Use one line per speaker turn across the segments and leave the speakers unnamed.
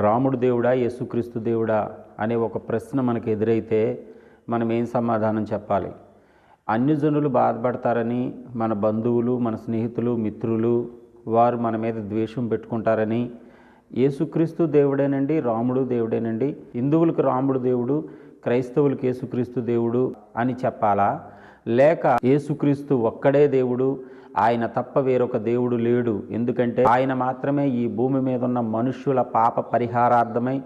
రాముడు దేవుడా యేసుక్రీస్తు దేవుడా అనే ఒక ప్రశ్న మనకు ఎదురైతే మనం ఏం సమాధానం చెప్పాలి? అన్యజనులు బాధపడతారని మన బంధువులు మన స్నేహితులు మిత్రులు వారు మన మీద ద్వేషం పెట్టుకుంటారని యేసుక్రీస్తు దేవుడేనండి రాముడు దేవుడేనండి హిందువులకు రాముడు దేవుడు క్రైస్తవులకు యేసుక్రీస్తు దేవుడు అని చెప్పాలా? లేక యేసుక్రీస్తు ఒక్కడే దేవుడు ఆయన తప్ప వేరొక దేవుడు లేడు. ఎందుకంటే ఆయన మాత్రమే ఈ భూమి మీద ఉన్న మనుష్యుల పాప పరిహారార్థమై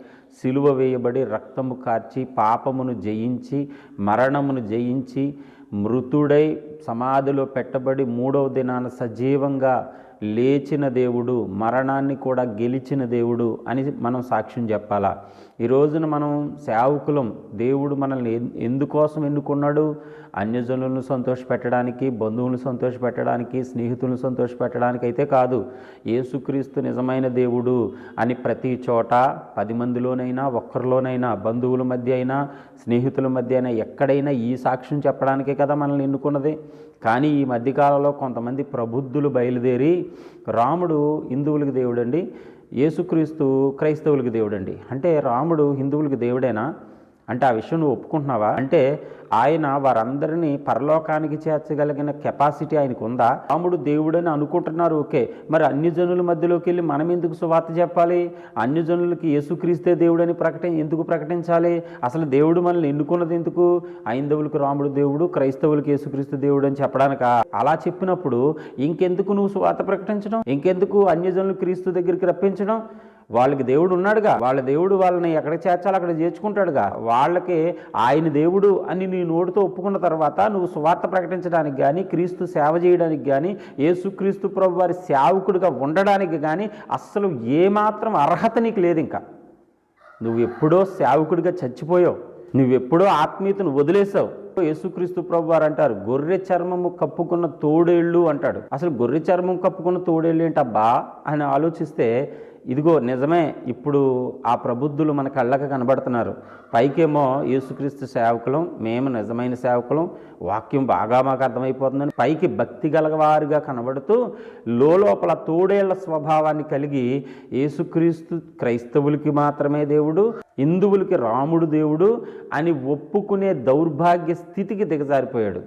సిలువ వేయబడి రక్తము కార్చి పాపమును జయించి మరణమును జయించి మృతుడై సమాధిలో పెట్టబడి మూడవ దినాన సజీవంగా లేచిన దేవుడు మరణాన్ని కూడా గెలిచిన దేవుడు అని మనం సాక్ష్యం చెప్పాలా? ఈ రోజున మనం సేవకులం దేవుడు మనల్ని ఎందుకోసం ఎన్నుకున్నాడు? అన్యజనులను సంతోషపెట్టడానికి బంధువులను సంతోషపెట్టడానికి స్నేహితులను సంతోషపెట్టడానికి అయితే కాదు. యేసుక్రీస్తు నిజమైన దేవుడు అని ప్రతి చోట పది మందిలోనైనా ఒక్కరిలోనైనా బంధువుల మధ్య అయినా స్నేహితుల మధ్య అయినా ఎక్కడైనా ఈ సాక్ష్యం చెప్పడానికే కదా మనల్ని ఎన్నుకున్నది. కానీ ఈ మధ్యకాలంలో కొంతమంది ప్రబుద్ధులు బయలుదేరి రాముడు హిందువులకు దేవుడండి యేసుక్రీస్తు క్రైస్తవులకు దేవుడండి. అంటే రాముడు హిందువులకు దేవుడేనా? అంటే ఆ విషయం నువ్వు ఒప్పుకుంటున్నావా? అంటే ఆయన వారందరినీ పరలోకానికి చేర్చగలిగిన కెపాసిటీ ఆయనకు ఉందా? రాముడు దేవుడని అనుకుంటున్నారు ఓకే. మరి అన్ని జనుల మధ్యలోకి వెళ్ళి మనం ఎందుకు సువార్త చెప్పాలి? అన్ని జనులకి యేసుక్రీస్తే దేవుడని ప్రకటి ఎందుకు ప్రకటించాలి? అసలు దేవుడు మనల్ని ఎన్నుకున్నది ఎందుకు? ఐందవులకు రాముడు దేవుడు క్రైస్తవులకు యేసుక్రీస్తు దేవుడు అని చెప్పడానిక? అలా చెప్పినప్పుడు ఇంకెందుకు నువ్వు సువార్త ప్రకటించడం? ఇంకెందుకు అన్యజనులు క్రీస్తు దగ్గరికి రప్పించడం? వాళ్ళకి దేవుడు ఉన్నాడుగా. వాళ్ళ దేవుడు వాళ్ళని ఎక్కడ చేర్చాలో అక్కడ చేర్చుకుంటాడుగా. వాళ్ళకి ఆయన దేవుడు అని నీ నోటితో ఒప్పుకున్న తర్వాత నువ్వు సువార్త ప్రకటించడానికి కానీ క్రీస్తు సేవ చేయడానికి కానీ యేసుక్రీస్తు ప్రభు వారి సేవకుడిగా ఉండడానికి కానీ అస్సలు ఏమాత్రం అర్హత నీకు లేదు ఇంకా. నువ్వు ఎప్పుడో సేవకుడిగా చచ్చిపోయావు. నువ్వెప్పుడో ఆత్మీయతను వదిలేసావు యేసుక్రీస్తు ప్రభు వారు అంటారు గొర్రె చర్మము కప్పుకున్న తోడేళ్ళు అంటాడు. అసలు గొర్రె చర్మం కప్పుకున్న తోడేళ్ళు ఏంటబ్బా అని ఆలోచిస్తే ఇదిగో నిజమే ఇప్పుడు ఆ ప్రబుద్ధులు మన కళ్ళకు కనబడుతున్నారు. పైకేమో యేసుక్రీస్తు సేవకులం మేము నిజమైన సేవకులం వాక్యం బాగా మాకు అర్థమైపోతుందని పైకి భక్తి గలవారుగా కనబడుతూ లోపల తోడేళ్ళ స్వభావాన్ని కలిగి యేసుక్రీస్తు క్రైస్తవులకి మాత్రమే దేవుడు హిందువులకి రాముడు దేవుడు అని ఒప్పుకునే దౌర్భాగ్య స్థితికి దిగజారిపోయాడు.